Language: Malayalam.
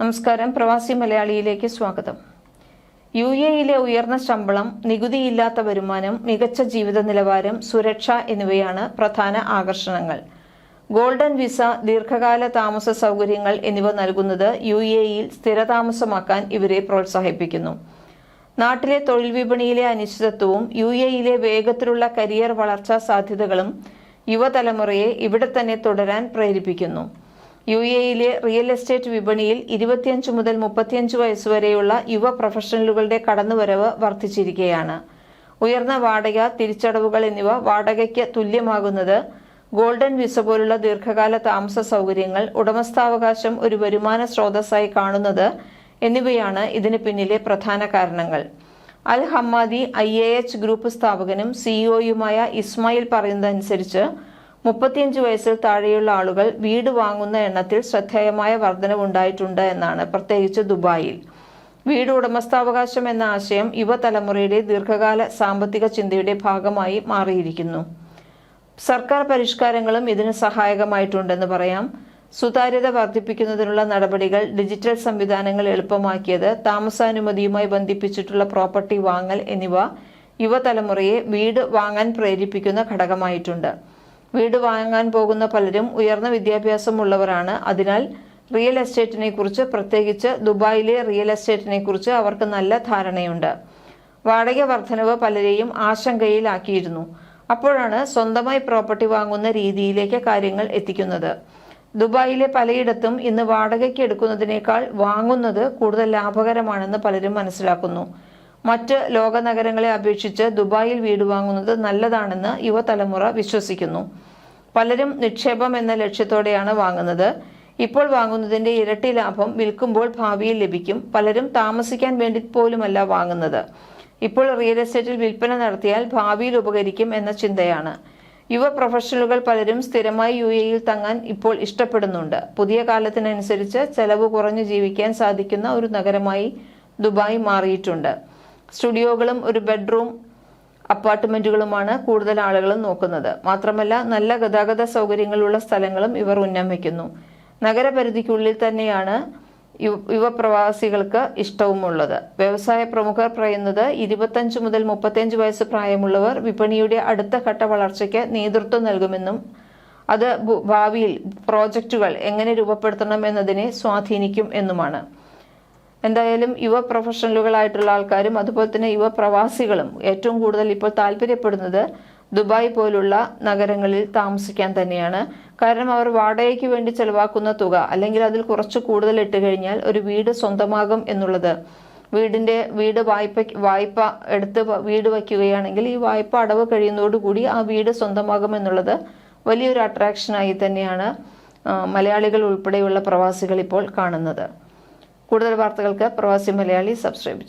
നമസ്കാരം. പ്രവാസി മലയാളിയിലേക്ക് സ്വാഗതം. യു എയിലെ ഉയർന്ന ശമ്പളം നികുതിയില്ലാത്ത വരുമാനം മികച്ച ജീവിത നിലവാരം സുരക്ഷ എന്നിവയാണ് പ്രധാന ആകർഷണങ്ങൾ. ഗോൾഡൻ വിസ ദീർഘകാല താമസ സൗകര്യങ്ങൾ എന്നിവ നൽകുന്നത് യു എയിൽ സ്ഥിരതാമസമാക്കാൻ ഇവരെ പ്രോത്സാഹിപ്പിക്കുന്നു. നാട്ടിലെ തൊഴിൽ വിപണിയിലെ അനിശ്ചിതത്വവും യു എയിലെ വേഗത്തിലുള്ള കരിയർ വളർച്ചാ സാധ്യതകളും യുവതലമുറയെ ഇവിടെ തന്നെ തുടരാൻ പ്രേരിപ്പിക്കുന്നു. യു എയിലെ റിയൽ എസ്റ്റേറ്റ് വിപണിയിൽ ഇരുപത്തിയഞ്ച് മുതൽ മുപ്പത്തിയഞ്ച് വയസ്സുവരെയുള്ള യുവ പ്രൊഫഷണലുകളുടെ കടന്നുവരവ് വർദ്ധിച്ചിരിക്കുകയാണ്. ഉയർന്ന വാടക തിരിച്ചടവുകൾ എന്നിവ വാടകയ്ക്ക് തുല്യമാകുന്നത് ഗോൾഡൻ വിസ പോലുള്ള ദീർഘകാല താമസ സൗകര്യങ്ങൾ ഉടമസ്ഥാവകാശം ഒരു വരുമാന സ്രോതസ്സായി കാണുന്നത് എന്നിവയാണ് ഇതിന് പിന്നിലെ പ്രധാന കാരണങ്ങൾ. Al Hammadi I A H group സ്ഥാപകനും സിഇഒയുമായ ഇസ്മായിൽ പറയുന്നതനുസരിച്ച് മുപ്പത്തിയഞ്ച് വയസ്സിൽ താഴെയുള്ള ആളുകൾ വീട് വാങ്ങുന്ന എണ്ണത്തിൽ ശ്രദ്ധേയമായ വർധനവുണ്ടായിട്ടുണ്ട് എന്നാണ് പ്രത്യേകിച്ച് ദുബായിൽ. വീട് ഉടമസ്ഥാവകാശം എന്ന ആശയം യുവതലമുറയുടെ ദീർഘകാല സാമ്പത്തിക ചിന്തയുടെ ഭാഗമായി മാറിയിരിക്കുന്നു. സർക്കാർ പരിഷ്കാരങ്ങളും ഇതിന് സഹായകമായിട്ടുണ്ടെന്ന് പറയാം. സുതാര്യത വർദ്ധിപ്പിക്കുന്നതിനുള്ള നടപടികൾ ഡിജിറ്റൽ സംവിധാനങ്ങൾ എളുപ്പമാക്കിയത് താമസാനുമതിയുമായി ബന്ധിപ്പിച്ചിട്ടുള്ള പ്രോപ്പർട്ടി വാങ്ങൽ എന്നിവ യുവതലമുറയെ വീട് വാങ്ങാൻ പ്രേരിപ്പിക്കുന്ന ഘടകമായിട്ടുണ്ട്. വീട് വാങ്ങാൻ പോകുന്ന പലരും ഉയർന്ന വിദ്യാഭ്യാസമുള്ളവരാണ്. അതിനാൽ റിയൽ എസ്റ്റേറ്റിനെ കുറിച്ച് പ്രത്യേകിച്ച് ദുബായിലെ റിയൽ എസ്റ്റേറ്റിനെ കുറിച്ച് അവർക്ക് നല്ല ധാരണയുണ്ട്. വാടക വർധനവ് പലരെയും ആശങ്കയിലാക്കിയിരുന്നു. അപ്പോഴാണ് സ്വന്തമായി പ്രോപ്പർട്ടി വാങ്ങുന്ന രീതിയിലേക്ക് കാര്യങ്ങൾ എത്തിക്കുന്നത്. ദുബായിലെ പലയിടത്തും ഇന്ന് വാടകയ്ക്ക് എടുക്കുന്നതിനേക്കാൾ വാങ്ങുന്നത് കൂടുതൽ ലാഭകരമാണെന്ന് പലരും മനസ്സിലാക്കുന്നു. മറ്റ് ലോക നഗരങ്ങളെ അപേക്ഷിച്ച് ദുബായിൽ വീട് വാങ്ങുന്നത് നല്ലതാണെന്ന് യുവതലമുറ വിശ്വസിക്കുന്നു. പലരും നിക്ഷേപം എന്ന ലക്ഷ്യത്തോടെയാണ് വാങ്ങുന്നത്. ഇപ്പോൾ വാങ്ങുന്നതിന്റെ ഇരട്ടി ലാഭം വിൽക്കുമ്പോൾ ഭാവിയിൽ ലഭിക്കും. പലരും താമസിക്കാൻ വേണ്ടി പോലുമല്ല വാങ്ങുന്നത്. ഇപ്പോൾ റിയൽ എസ്റ്റേറ്റിൽ വിൽപ്പന നടത്തിയാൽ ഭാവിയിൽ ഉപകരിക്കും എന്ന ചിന്തയാണ്. യുവ പ്രൊഫഷണലുകൾ പലരും സ്ഥിരമായി യു എയിൽ തങ്ങാൻ ഇപ്പോൾ ഇഷ്ടപ്പെടുന്നുണ്ട്. പുതിയ കാലത്തിനനുസരിച്ച് ചെലവ് കുറഞ്ഞു ജീവിക്കാൻ സാധിക്കുന്ന ഒരു നഗരമായി ദുബായ് മാറിയിട്ടുണ്ട്. സ്റ്റുഡിയോകളും ഒരു ബെഡ്റൂം അപ്പാർട്ട്മെന്റുകളുമാണ് കൂടുതൽ ആളുകളും നോക്കുന്നത്. മാത്രമല്ല നല്ല ഗതാഗത സൗകര്യങ്ങളുള്ള സ്ഥലങ്ങളും ഇവർ ഉന്നം വയ്ക്കുന്നു നഗരപരിധിക്കുള്ളിൽ തന്നെയാണ് യുവപ്രവാസികൾക്ക് ഇഷ്ടവുമുള്ളത്. വ്യവസായ പ്രമുഖർ പറയുന്നത് ഇരുപത്തഞ്ച് മുതൽ മുപ്പത്തിയഞ്ച് വയസ്സ് പ്രായമുള്ളവർ വിപണിയുടെ അടുത്ത ഘട്ട വളർച്ചയ്ക്ക് നേതൃത്വം നൽകുമെന്നും അത് ഭാവിയിൽ പ്രോജക്റ്റുകൾ എങ്ങനെ രൂപപ്പെടുത്തണം എന്നതിനെ സ്വാധീനിക്കും എന്നുമാണ്. എന്തായാലും യുവ പ്രൊഫഷണലുകളായിട്ടുള്ള ആൾക്കാരും അതുപോലെ തന്നെ യുവ പ്രവാസികളും ഏറ്റവും കൂടുതൽ ഇപ്പോൾ താല്പര്യപ്പെടുന്നത് ദുബായ് പോലുള്ള നഗരങ്ങളിൽ താമസിക്കാൻ തന്നെയാണ്. കാരണം അവർ വാടകയ്ക്ക് വേണ്ടി ചെലവാക്കുന്ന തുക അല്ലെങ്കിൽ അതിൽ കുറച്ച് കൂടുതൽ ഇട്ട് കഴിഞ്ഞാൽ ഒരു വീട് സ്വന്തമാകും എന്നുള്ളത്. വീടിന്റെ വീട് വായ്പ വായ്പ എടുത്ത് വീട് വയ്ക്കുകയാണെങ്കിൽ ഈ വായ്പ അടവ് കഴിയുന്നതോടുകൂടി ആ വീട് സ്വന്തമാകും എന്നുള്ളത് വലിയൊരു അട്രാക്ഷനായി തന്നെയാണ് മലയാളികൾ ഉൾപ്പെടെയുള്ള പ്രവാസികൾ ഇപ്പോൾ കാണുന്നത്. കൂടുതൽ വാർത്തകൾക്ക് പ്രവാസി മലയാളി സബ്സ്ക്രൈബ്